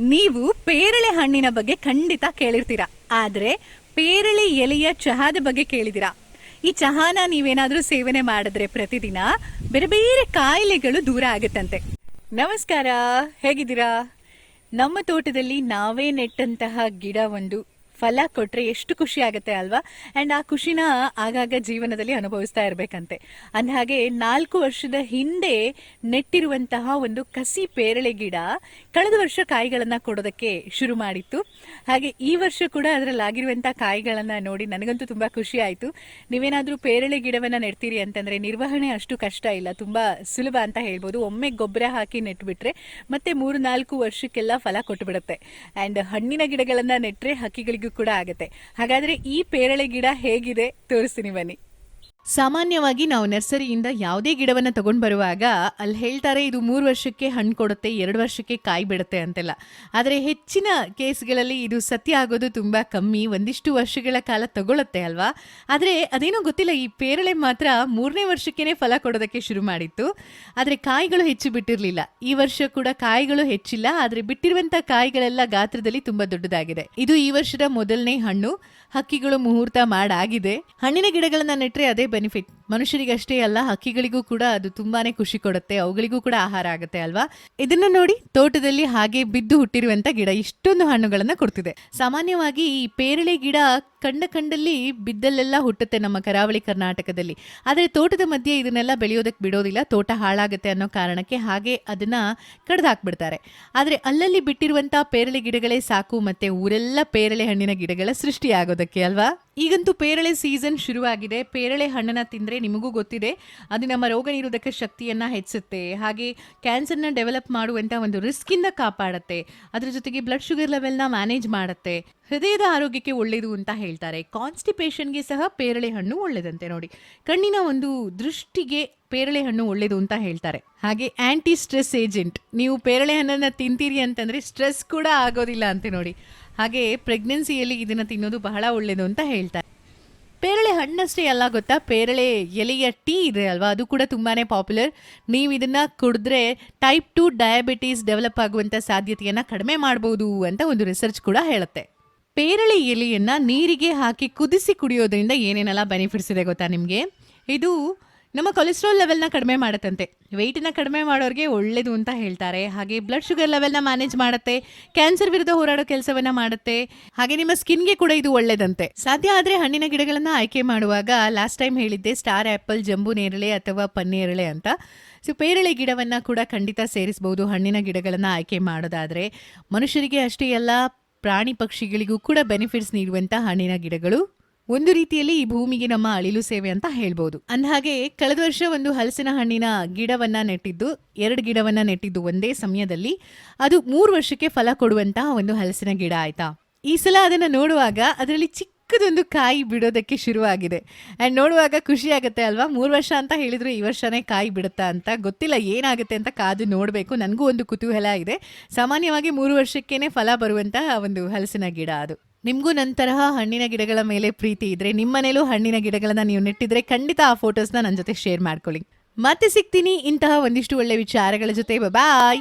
ನೀವು ಪೇರಳೆ ಹಣ್ಣಿನ ಬಗ್ಗೆ ಖಂಡಿತ ಕೇಳಿರ್ತೀರಾ. ಆದ್ರೆ ಪೇರಳೆ ಎಲೆಯ ಚಹಾದ ಬಗ್ಗೆ ಕೇಳಿದಿರಾ. ಈ ಚಹಾನ ನೀವೇನಾದ್ರೂ ಸೇವನೆ ಮಾಡಿದ್ರೆ ಪ್ರತಿದಿನ ಬೇರೆ ಬೇರೆ ಕಾಯಿಲೆಗಳು ದೂರ ಆಗುತ್ತಂತೆ. ನಮಸ್ಕಾರ, ಹೇಗಿದ್ದೀರಾ? ನಮ್ಮ ತೋಟದಲ್ಲಿ ನಾವೇ ನೆಟ್ಟಂತಹ ಗಿಡ ಒಂದು ಫಲ ಕೊಟ್ರೆ ಎಷ್ಟು ಖುಷಿ ಆಗುತ್ತೆ ಅಲ್ವಾ? ಅಂಡ್ ಆ ಖುಷಿನ ಆಗಾಗ ಜೀವನದಲ್ಲಿ ಅನುಭವಿಸ್ತಾ ಅಂದ ಹಾಗೆ ನಾಲ್ಕು ವರ್ಷದ ಹಿಂದೆ ನೆಟ್ಟಿರುವಂತಹ ಒಂದು ಕಸಿ ಪೇರಳೆ ಗಿಡ ಕಳೆದ ವರ್ಷ ಕಾಯಿಗಳನ್ನ ಕೊಡೋದಕ್ಕೆ ಶುರು ಮಾಡಿತ್ತು. ಹಾಗೆ ಈ ವರ್ಷ ಕೂಡ ಅದರಲ್ಲಿ ಆಗಿರುವಂತಹ ಕಾಯಿಗಳನ್ನ ನೋಡಿ ನನಗಂತೂ ತುಂಬಾ ಖುಷಿ ಆಯ್ತು. ನೀವೇನಾದ್ರೂ ಪೇರಳೆ ಗಿಡವನ್ನ ನೆಡ್ತೀರಿ ಅಂತಂದ್ರೆ ನಿರ್ವಹಣೆ ಅಷ್ಟು ಕಷ್ಟ ಇಲ್ಲ, ತುಂಬಾ ಸುಲಭ ಅಂತ ಹೇಳ್ಬೋದು. ಒಮ್ಮೆ ಗೊಬ್ಬರ ಹಾಕಿ ನೆಟ್ಬಿಟ್ರೆ ಮತ್ತೆ ಮೂರು ನಾಲ್ಕು ವರ್ಷಕ್ಕೆಲ್ಲ ಫಲ ಕೊಟ್ಟು ಬಿಡುತ್ತೆ ಅಂಡ್ ಹಣ್ಣಿನ ಗಿಡಗಳನ್ನ ನೆಟ್ರೆ ಹಕ್ಕಿಗಳಿಗೂ ಕೂಡ ಆಗುತ್ತೆ. ಹಾಗಾದ್ರೆ ಈ ಪೇರಳೆ ಗಿಡ ಹೇಗಿದೆ? ತೋರಿಸ್ತೀನಿ ಬನ್ನಿ. ಸಾಮಾನ್ಯವಾಗಿ ನಾವು ನರ್ಸರಿಯಿಂದ ಯಾವುದೇ ಗಿಡವನ್ನ ತಗೊಂಡು ಬರುವಾಗ ಅಲ್ಲಿ ಹೇಳ್ತಾರೆ ಇದು ಮೂರು ವರ್ಷಕ್ಕೆ ಹಣ್ಣು ಕೊಡುತ್ತೆ, ಎರಡು ವರ್ಷಕ್ಕೆ ಕಾಯಿ ಬಿಡುತ್ತೆ ಅಂತೆಲ್ಲ. ಆದರೆ ಹೆಚ್ಚಿನ ಕೇಸ್ಗಳಲ್ಲಿ ಇದು ಸತ್ಯ ಆಗೋದು ತುಂಬಾ ಕಮ್ಮಿ, ಒಂದಿಷ್ಟು ವರ್ಷಗಳ ಕಾಲ ತಗೊಳುತ್ತೆ ಅಲ್ವಾ? ಆದರೆ ಅದೇನೋ ಗೊತ್ತಿಲ್ಲ, ಈ ಪೇರಳೆ ಮಾತ್ರ ಮೂರನೇ ವರ್ಷಕ್ಕೇ ಫಲ ಕೊಡೋದಕ್ಕೆ ಶುರು ಮಾಡಿತ್ತು. ಆದರೆ ಕಾಯಿಗಳು ಹೆಚ್ಚು ಬಿಟ್ಟಿರಲಿಲ್ಲ. ಈ ವರ್ಷ ಕೂಡ ಕಾಯಿಗಳು ಹೆಚ್ಚಿಲ್ಲ, ಆದರೆ ಬಿಟ್ಟಿರುವಂತ ಕಾಯಿಗಳೆಲ್ಲ ಗಾತ್ರದಲ್ಲಿ ತುಂಬಾ ದೊಡ್ಡದಾಗಿದೆ. ಇದು ಈ ವರ್ಷದ ಮೊದಲನೇ ಹಣ್ಣು. ಹಕ್ಕಿಗಳು ಮುಹೂರ್ತ ಮಾಡಾಗಿದೆ. ಹಣ್ಣಿನ ಗಿಡಗಳನ್ನ ನೆಟ್ಟರೆ ಅದೇ benefit ಮನುಷ್ಯರಿಗಷ್ಟೇ ಅಲ್ಲ, ಹಕ್ಕಿಗಳಿಗೂ ಕೂಡ ಅದು ತುಂಬಾನೇ ಖುಷಿ ಕೊಡುತ್ತೆ, ಅವುಗಳಿಗೂ ಕೂಡ ಆಹಾರ ಆಗುತ್ತೆ ಅಲ್ವಾ? ಇದನ್ನ ನೋಡಿ ತೋಟದಲ್ಲಿ ಹಾಗೆ ಬಿದ್ದು ಹುಟ್ಟಿರುವಂತ ಗಿಡ ಇಷ್ಟೊಂದು ಹಣ್ಣುಗಳನ್ನ ಕೊಡ್ತಿದೆ. ಸಾಮಾನ್ಯವಾಗಿ ಈ ಪೇರಳೆ ಗಿಡ ಕಂಡ ಕಂಡಲ್ಲಿ ಬಿದ್ದಲ್ಲೆಲ್ಲ ಹುಟ್ಟುತ್ತೆ ನಮ್ಮ ಕರಾವಳಿ ಕರ್ನಾಟಕದಲ್ಲಿ. ಆದರೆ ತೋಟದ ಮಧ್ಯೆ ಇದನ್ನೆಲ್ಲ ಬೆಳೆಯೋದಕ್ಕೆ ಬಿಡೋದಿಲ್ಲ, ತೋಟ ಹಾಳಾಗುತ್ತೆ ಅನ್ನೋ ಕಾರಣಕ್ಕೆ ಹಾಗೆ ಅದನ್ನ ಕಡ್ದು ಹಾಕ್ಬಿಡ್ತಾರೆ ಆದರೆ ಅಲ್ಲಲ್ಲಿ ಬಿಟ್ಟಿರುವಂತ ಪೇರಳೆ ಗಿಡಗಳೇ ಸಾಕು ಮತ್ತೆ ಊರೆಲ್ಲ ಪೇರಳೆ ಹಣ್ಣಿನ ಗಿಡಗಳ ಸೃಷ್ಟಿಯಾಗೋದಕ್ಕೆ ಅಲ್ವಾ? ಈಗಂತೂ ಪೇರಳೆ ಸೀಸನ್ ಶುರುವಾಗಿದೆ, ಪೇರಳೆ ಹಣ್ಣನ್ನ ತಿಂದ್ರೆ ನಿಮಗೂ ಗೊತ್ತಿದೆ, ಅದು ನಮ್ಮ ರೋಗ ನಿರೋಧಕ ಶಕ್ತಿಯನ್ನ ಹೆಚ್ಚುತ್ತೆ ಹಾಗೆ ಕ್ಯಾನ್ಸರ್ನ ಡೆವಲಪ್ ಮಾಡುವಂತ ಒಂದು ರಿಸ್ಕ್ ಇಂದ ಕಾಪಾಡುತ್ತೆ. ಅದ್ರ ಜೊತೆಗೆ ಬ್ಲಡ್ ಶುಗರ್ ಲೆವೆಲ್ನ ಮ್ಯಾನೇಜ್ ಮಾಡುತ್ತೆ. ಹೃದಯದ ಆರೋಗ್ಯಕ್ಕೆ ಒಳ್ಳೆಯದು ಅಂತ ಹೇಳ್ತಾರೆ. ಕಾನ್ಸ್ಟಿಪೇಷನ್ಗೆ ಸಹ ಪೇರಳೆ ಹಣ್ಣು ಒಳ್ಳೆಯದಂತೆ ನೋಡಿ. ಕಣ್ಣಿನ ಒಂದು ದೃಷ್ಟಿಗೆ ಪೇರಳೆ ಹಣ್ಣು ಒಳ್ಳೇದು ಅಂತ ಹೇಳ್ತಾರೆ. ಹಾಗೆ ಆಂಟಿ ಸ್ಟ್ರೆಸ್ ಏಜೆಂಟ್ ನೀವು ಪೇರಳೆ ಹಣ್ಣನ್ನ ತಿಂತೀರಿ ಅಂತಂದ್ರೆ ಸ್ಟ್ರೆಸ್ ಕೂಡ ಆಗೋದಿಲ್ಲ ಅಂತೆ ನೋಡಿ. ಹಾಗೆ ಪ್ರೆಗ್ನೆನ್ಸಿಯಲ್ಲಿ ಇದನ್ನ ತಿನ್ನೋದು ಬಹಳ ಒಳ್ಳೇದು ಅಂತ ಹೇಳ್ತಾರೆ. ಪೇರಳೆ ಹಣ್ಣಷ್ಟೇ ಅಲ್ಲ ಗೊತ್ತಾ? ಪೇರಳೆ ಎಲೆಯ ಟೀ ಇದೆ ಅಲ್ವಾ? ಅದು ಕೂಡ ತುಂಬಾ ಪಾಪ್ಯುಲರ್. ನೀವು ಇದನ್ನ ಕುಡಿದ್ರೆ ಟೈಪ್ ಟು ಡಯಾಬಿಟೀಸ್ ಡೆವಲಪ್ ಆಗುವಂತ ಸಾಧ್ಯತೆಯನ್ನು ಕಡಿಮೆ ಮಾಡಬಹುದು ಅಂತ ಒಂದು ರಿಸರ್ಚ್ ಕೂಡ ಹೇಳುತ್ತೆ. ಪೇರಳೆ ಎಲೆಯನ್ನು ನೀರಿಗೆ ಹಾಕಿ ಕುದಿಸಿ ಕುಡಿಯೋದ್ರಿಂದ ಏನೇನೆಲ್ಲ ಬೆನಿಫಿಟ್ಸ್ ಇದೆ ಗೊತ್ತಾ ನಿಮಗೆ? ಇದು ನಮ್ಮ ಕೊಲೆಸ್ಟ್ರಾಲ್ ಲೆವೆಲ್ನ ಕಡಿಮೆ ಮಾಡುತ್ತಂತೆ. ವೆಯ್ಟನ್ನ ಕಡಿಮೆ ಮಾಡೋರಿಗೆ ಒಳ್ಳೇದು ಅಂತ ಹೇಳ್ತಾರೆ. ಹಾಗೆ ಬ್ಲಡ್ ಶುಗರ್ ಲೆವೆಲ್ನ ಮ್ಯಾನೇಜ್ ಮಾಡುತ್ತೆ. ಕ್ಯಾನ್ಸರ್ ವಿರುದ್ಧ ಹೋರಾಡೋ ಕೆಲಸವನ್ನ ಮಾಡುತ್ತೆ. ಹಾಗೆ ನಿಮ್ಮ ಸ್ಕಿನ್ಗೆ ಕೂಡ ಇದು ಒಳ್ಳೇದಂತೆ. ಸಾಧ್ಯ ಆದರೆ ಹಣ್ಣಿನ ಗಿಡಗಳನ್ನ ಆಯ್ಕೆ ಮಾಡುವಾಗ ಲಾಸ್ಟ್ ಟೈಮ್ ಹೇಳಿದ್ದೆ ಸ್ಟಾರ್ ಆ್ಯಪಲ್ ಜಂಬು ನೇರಳೆ ಅಥವಾ ಪನ್ನೇರಳೆ ಅಂತ. ಸೊ ಪೇರಳೆ ಗಿಡವನ್ನ ಕೂಡ ಖಂಡಿತ ಸೇರಿಸಬಹುದು ಹಣ್ಣಿನ ಗಿಡಗಳನ್ನ ಆಯ್ಕೆ ಮಾಡೋದಾದ್ರೆ. ಮನುಷ್ಯರಿಗೆ ಅಷ್ಟೇ ಅಲ್ಲ, ಪ್ರಾಣಿ ಪಕ್ಷಿಗಳಿಗೂ ಕೂಡ ಬೆನಿಫಿಟ್ಸ್ ನೀಡುವಂಥ ಹಣ್ಣಿನ ಗಿಡಗಳು. ಒಂದು ರೀತಿಯಲ್ಲಿ ಈ ಭೂಮಿಗೆ ನಮ್ಮ ಅಳಿಲು ಸೇವೆ ಅಂತ ಹೇಳ್ಬೋದು. ಅಂದಹಾಗೆ, ಕಳೆದ ವರ್ಷ ಒಂದು ಹಲಸಿನ ಹಣ್ಣಿನ ಗಿಡವನ್ನ ನೆಟ್ಟಿದ್ದು, ಎರಡು ಗಿಡವನ್ನ ನೆಟ್ಟಿದ್ದು ಒಂದೇ ಸಮಯದಲ್ಲಿ ಅದು ಮೂರು ವರ್ಷಕ್ಕೆ ಫಲ ಕೊಡುವಂತಹ ಒಂದು ಹಲಸಿನ ಗಿಡ ಆಯ್ತಾ? ಈ ಸಲ ಅದನ್ನ ನೋಡುವಾಗ ಅದರಲ್ಲಿ ಚಿಕ್ಕದೊಂದು ಕಾಯಿ ಬಿಡೋದಕ್ಕೆ ಶುರುವಾಗಿದೆ. ಅಂಡ್ ನೋಡುವಾಗ ಖುಷಿ ಆಗುತ್ತೆ ಅಲ್ವಾ? ಮೂರು ವರ್ಷ ಅಂತ ಹೇಳಿದ್ರು ಈ ವರ್ಷನೇ ಕಾಯಿ ಬಿಡುತ್ತಾ ಅಂತ. ಗೊತ್ತಿಲ್ಲ ಏನಾಗುತ್ತೆ ಅಂತ ಕಾದು ನೋಡಬೇಕು. ನನಗೂ ಒಂದು ಕುತೂಹಲ ಇದೆ. ಸಾಮಾನ್ಯವಾಗಿ ಮೂರು ವರ್ಷಕ್ಕೇನೆ ಫಲ ಬರುವಂತಹ ಒಂದು ಹಲಸಿನ ಗಿಡ ಅದು. ನಿಮಗೂ ತರಹ ಹಣ್ಣಿನ ಗಿಡಗಳ ಮೇಲೆ ಪ್ರೀತಿ ಇದ್ರೆ ನಿಮ್ಮನೇಲೂ ಹಣ್ಣಿನ ಗಿಡಗಳನ್ನ ನೀವು ನೆಟ್ಟಿದ್ರೆ ಖಂಡಿತ ಆ ಫೋಟೋಸ್ನ ನನ್ನ ಜೊತೆ ಶೇರ್ ಮಾಡ್ಕೊಳ್ಳಿ. ಮತ್ತೆ ಸಿಗ್ತೀನಿ ಇಂತಹ ಒಂದಿಷ್ಟು ಒಳ್ಳೆ ವಿಚಾರಗಳ ಜೊತೆ. ಬಾಯ್